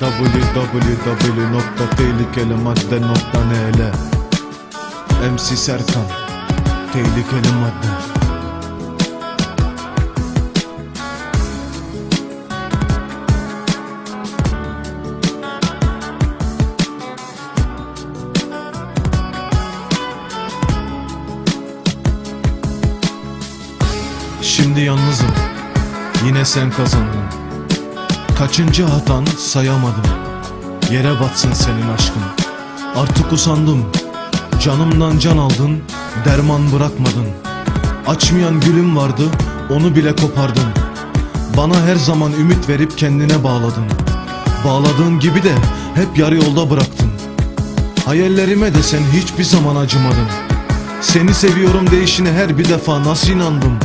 www.tehlikelimadde.nl MC Serkan Tehlikeli madde. Şimdi yalnızım Yine sen kazandın Kaçıncı hatan sayamadım. Yere batsın senin aşkın. Artık usandım. Canımdan can aldın Derman bırakmadın. Açmayan gülüm vardı Onu bile kopardın. Bana her zaman ümit verip kendine bağladın. Bağladığın gibi de hep yarı yolda bıraktın. Hayallerime de sen hiçbir zaman acımadın. Seni seviyorum değişine her bir defa nasıl inandım?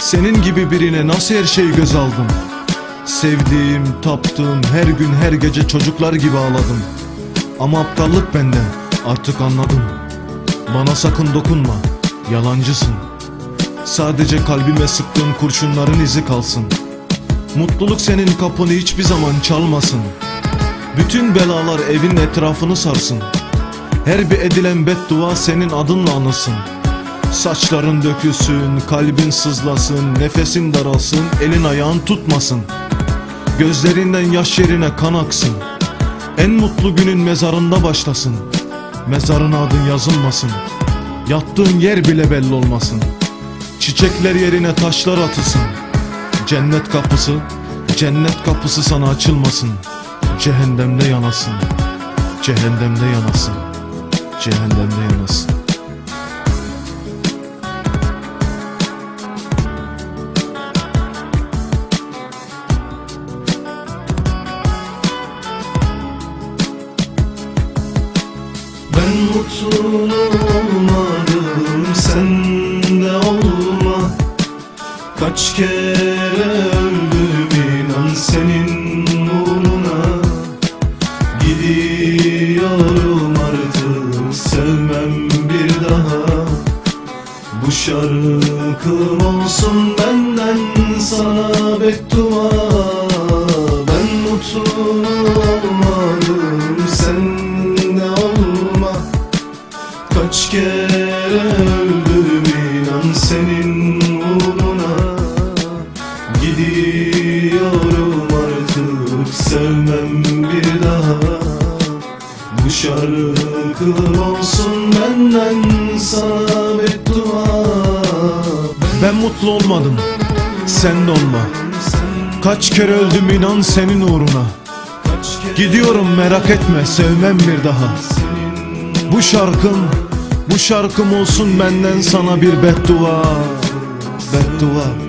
Senin gibi birine nasıl her şeyi göz aldım Sevdiğim, taptığım her gün her gece çocuklar gibi ağladım. Ama aptallık benden artık anladım. Bana sakın dokunma yalancısın. Sadece kalbime sıktığın kurşunların izi kalsın. Mutluluk senin kapını hiçbir zaman çalmasın. Bütün belalar evin etrafını sarsın. Her bir edilen beddua senin adınla anılsın. Saçların dökülsün, kalbin sızlasın, nefesin daralsın, elin ayağın tutmasın. Gözlerinden yaş yerine kan aksın. En mutlu günün mezarında başlasın. Mezarına adın yazılmasın. Yattığın yer bile belli olmasın. Çiçekler yerine taşlar atılsın. Cennet kapısı, cennet kapısı sana açılmasın. Cehennemde yanasın. Cehennemde yanasın. Cehennemde yanasın. Ben mutlu olmadım sen de olma. Kaç kere öldüm inan senin uğruna. Gidiyorum artık sevmem bir daha. Bu şarkım olsun benden sana beddua Kaç kere öldüm inan senin uğruna Gidiyorum artık sevmem bir daha Bu şarkı olsun benden sana beddua Ben mutlu olmadım, sen de olma. Kaç kere öldüm inan senin uğruna. Gidiyorum merak etme sevmem bir daha. Bu şarkım, bu şarkım olsun benden sana bir beddua. Beddua.